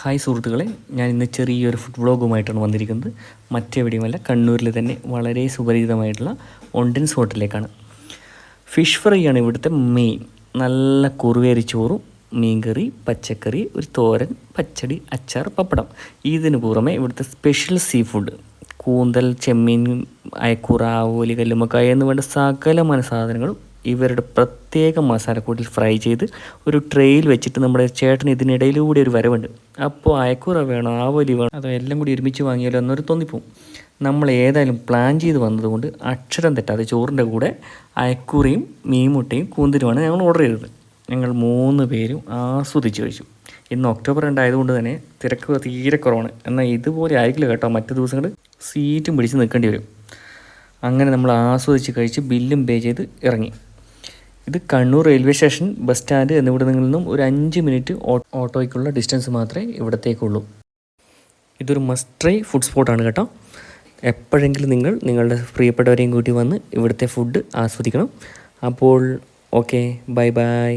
Hi സുഹൃത്തുക്കളെ ഞാൻ ഇന്ന് ചെറിയൊരു ഫുഡ് വ്ളോഗുമായിട്ടാണ് വന്നിരിക്കുന്നത്. മറ്റെവിടെയുമല്ല കണ്ണൂരിൽ തന്നെ വളരെ സുപരിചിതമായിട്ടുള്ള ഒണ്ടൻസ് ഹോട്ടലിലേക്കാണ്. ഫിഷ് ഫ്രൈ ആണ് ഇവിടുത്തെ മെയിൻ നല്ല കുറുവേരി ചോറും മീൻകറി പച്ചക്കറി ഒരു തോരൻ പച്ചടി അച്ചാർ പപ്പടം. ഇതിന് പുറമെ ഇവിടുത്തെ സ്പെഷ്യൽ സീ ഫുഡ് കൂന്തൽ ചെമ്മീൻ അയക്കുറ ഓലി കല്ലുമ്മക്കായ എന്ന് വേണ്ട സകലമായ സാധനങ്ങളും ഇവരുടെ പ്രത്യേക മസാലക്കൂട്ടിൽ ഫ്രൈ ചെയ്ത് ഒരു ട്രെയിൽ വെച്ചിട്ട് നമ്മുടെ ചേട്ടൻ ഇതിനിടയിലൂടെ ഒരു വരവുണ്ട്. അപ്പോൾ അയക്കൂറ വേണോ? ആവോലി വേണോ? അതോ എല്ലാം കൂടി ഒരുമിച്ച് വാങ്ങിയാലോ എന്നൊരു തോന്നിപ്പോവും നമ്മൾ ഏതായാലും പ്ലാൻ ചെയ്ത് വന്നതുകൊണ്ട് അക്ഷരം തെറ്റാതെ ചോറിന്റെ കൂടെ അയക്കൂറയും മീൻമുട്ടയും കൂന്തിരുമാണ് ഞങ്ങൾ ഓർഡർ ചെയ്തത്. ഞങ്ങൾ മൂന്ന് പേരും ആസ്വദിച്ച് കഴിച്ചു. ഇന്ന് ഒക്ടോബർ രണ്ടായതുകൊണ്ട് തന്നെ തിരക്ക് തീരെ കുറവാണ്. എന്നാൽ ഇതുപോലെ ആയിരിക്കില്ല കേട്ടോ മറ്റു ദിവസങ്ങൾ സീറ്റും പിടിച്ച് നിൽക്കേണ്ടി വരും. അങ്ങനെ നമ്മൾ ആസ്വദിച്ച് കഴിച്ച് ബില്ലും പേ ചെയ്ത് ഇറങ്ങി. ഇത് Kannur railway station bus stand എന്നിവിടങ്ങളിൽ നിന്നും ഒരു അഞ്ച് മിനിറ്റ് ഓട്ടോയ്ക്കുള്ള ഡിസ്റ്റൻസ് മാത്രമേ ഇവിടത്തേക്കുള്ളൂ. ഇതൊരു മസ്റ്റ് ട്രൈ ഫുഡ് സ്പോട്ടാണ് കേട്ടോ. എപ്പോഴെങ്കിലും നിങ്ങൾ നിങ്ങളുടെ പ്രിയപ്പെട്ടവരെയും കൂട്ടി വന്ന് ഇവിടുത്തെ ഫുഡ് ആസ്വദിക്കണം. അപ്പോൾ ഓക്കെ ബൈ ബൈ